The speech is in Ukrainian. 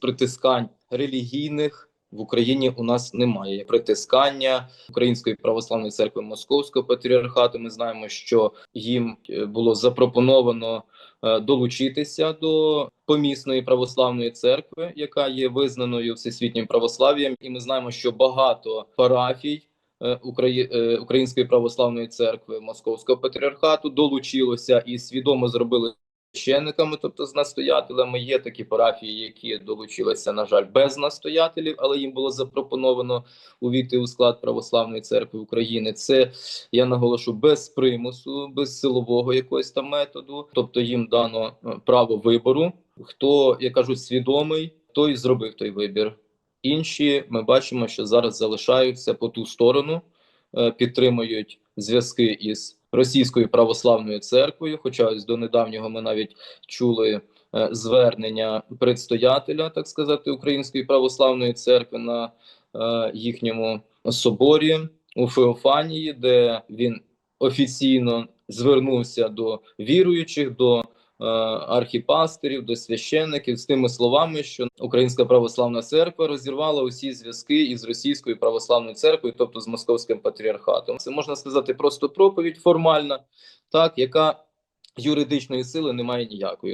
притискань релігійних в Україні у нас немає притискання Української православної церкви Московського патріархату. Ми знаємо, що їм е, було запропоновано е, долучитися до помісної православної церкви, яка є визнаною всесвітнім православ'ям, і ми знаємо, що багато парафій. е, Украї- Української православної церкви Московського патріархату долучилося і свідомо зробили священниками, тобто з настоятелями. Є такі парафії, які долучилися, на жаль, без настоятелів, але їм було запропоновано увійти у склад православної церкви України. Це я наголошу без примусу, без силового якогось там методу. Тобто їм дано е, право вибору. Хто я кажу, свідомий, той зробив той вибір. Інші ми бачимо, що зараз залишаються по ту сторону, е, підтримують зв'язки із Російською православною церквою. Хоча ось до недавнього ми навіть чули е, звернення предстоятеля, так сказати, Української православної церкви на е, їхньому соборі у Феофанії, де він офіційно звернувся до віруючих, до архіпастерів, до священників з тими словами, що Українська православна церква розірвала усі зв'язки із Російською православною церквою, тобто з московським патріархатом. Це можна сказати просто проповідь формальна, так яка юридичної сили не має ніякої.